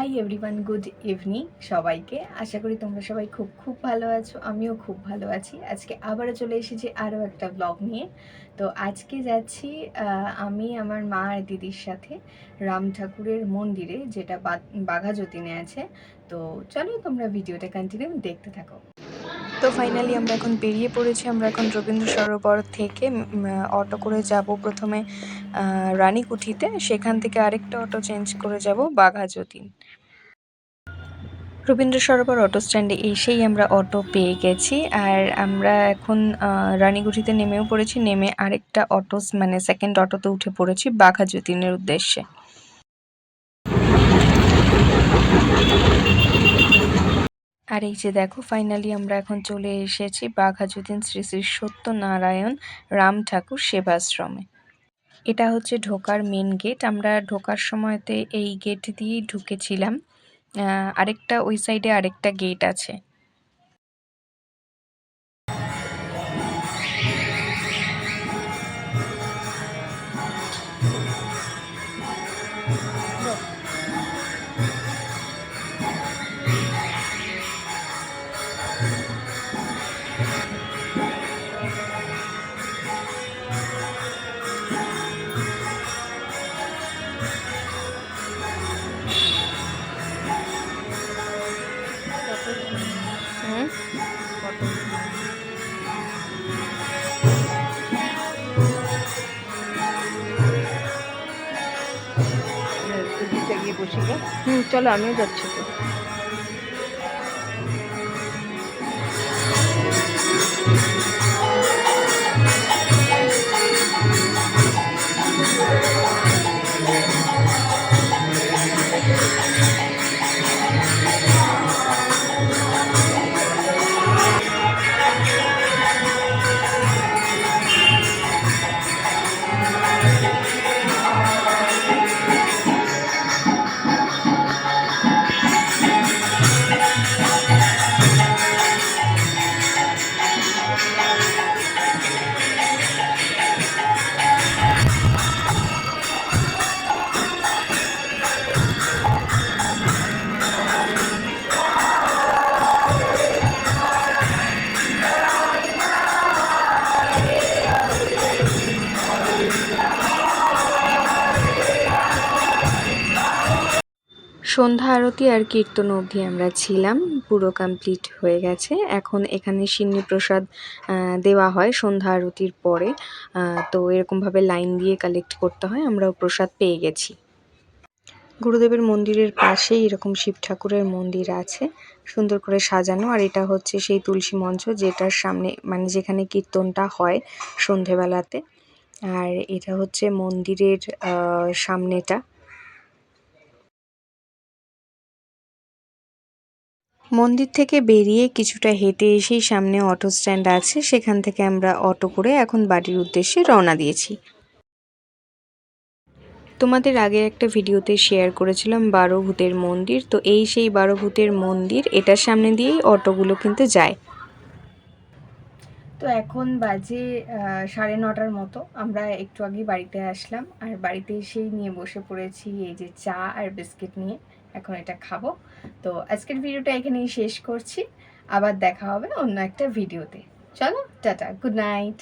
Hi everyone good evening সবাইকে। আশা করি তোমরা সবাই খুব খুব ভালো আছো, আমিও খুব ভালো আছি। আজকে আবারও চলে এসেছি আরও একটা ব্লগ নিয়ে। তো আজকে যাচ্ছি আমি, আমার মা আর দিদির সাথে রাম ঠাকুরের মন্দিরে, যেটা বাঘা যতীনে আছে। তো চলো তোমরা ভিডিওটা কন্টিনিউ দেখতে থাকো। তো ফাইনালি আমরা এখন বেরিয়ে পড়েছি। আমরা এখন রবীন্দ্র সরোবর থেকে অটো করে যাব প্রথমে রানীকুঠিতে। সেখান থেকে আরেকটা অটো চেঞ্জ করে যাব বাঘা যতীন রবীন্দ্র সরোবর অটো স্ট্যান্ডে এসেই আমরা অটো পেয়ে গেছি। আর আমরা এখন রানীগুঠিতে নেমেও পড়েছি। নেমে আরেকটা অটো মানে সেকেন্ড অটোতে উঠে পড়েছি বাঘা যতীনের উদ্দেশ্যে। আর এই যে দেখো ফাইনালি আমরা এখন চলে এসেছি বাঘা যতীন শ্রী শ্রী সত্যনারায়ণ রাম ঠাকুর সেবাশ্রমে। এটা হচ্ছে ঢোকার মেন গেট আমরা ঢোকার সময়তে এই গেট দিয়েই ঢুকেছিলাম। আরেকটা, ওই সাইডে আরেকটা গেট আছে। হুম গিয়ে বসি গে হুম চলো আমিও যাচ্ছি তো সন্ধ্যা আরতি আর কীর্তন অবধি আমরা ছিলাম, পুরো কমপ্লিট হয়ে গেছে। এখন এখানে সিন্নি প্রসাদ দেওয়া হয় সন্ধ্যা আরতির পরে। তো এরকমভাবে লাইন দিয়ে কালেক্ট করতে হয়, আমরাও প্রসাদ পেয়ে গেছি। গুরুদেবের মন্দিরের পাশেই এরকম শিব ঠাকুরের মন্দির আছে, সুন্দর করে সাজানো। আর এটা হচ্ছে সেই তুলসী মঞ্চ যেটার সামনে মানে যেখানে কীর্তনটা হয় সন্ধেবেলাতে। আর এটা হচ্ছে মন্দিরের সামনেটা। মন্দির থেকে বেরিয়ে কিছুটা হেঁটে এসেই সামনে অটো স্ট্যান্ড আছে। সেখান থেকে আমরা অটো করে এখন বাড়ির উদ্দেশ্যে রওনা দিয়েছি। তোমাদের আগের একটা ভিডিওতে শেয়ার করেছিলাম বারো ভূতের মন্দির। তো এই সেই বারো ভূতের মন্দির, এটার সামনে দিয়েই অটোগুলো কিন্তু যায়। তো এখন বাজে সাড়ে নটার মতো। আমরা একটু আগে বাড়িতে আসলাম। আর বাড়িতে এসেই নিয়ে বসে পড়েছি এই যে চা আর বিস্কিট নিয়ে। এখন এটা খাব। তো আজকের ভিডিওটা এখানেই শেষ করছি। আবার দেখা হবে অন্য একটা ভিডিওতে। চলো, টাটা, গুড নাইট।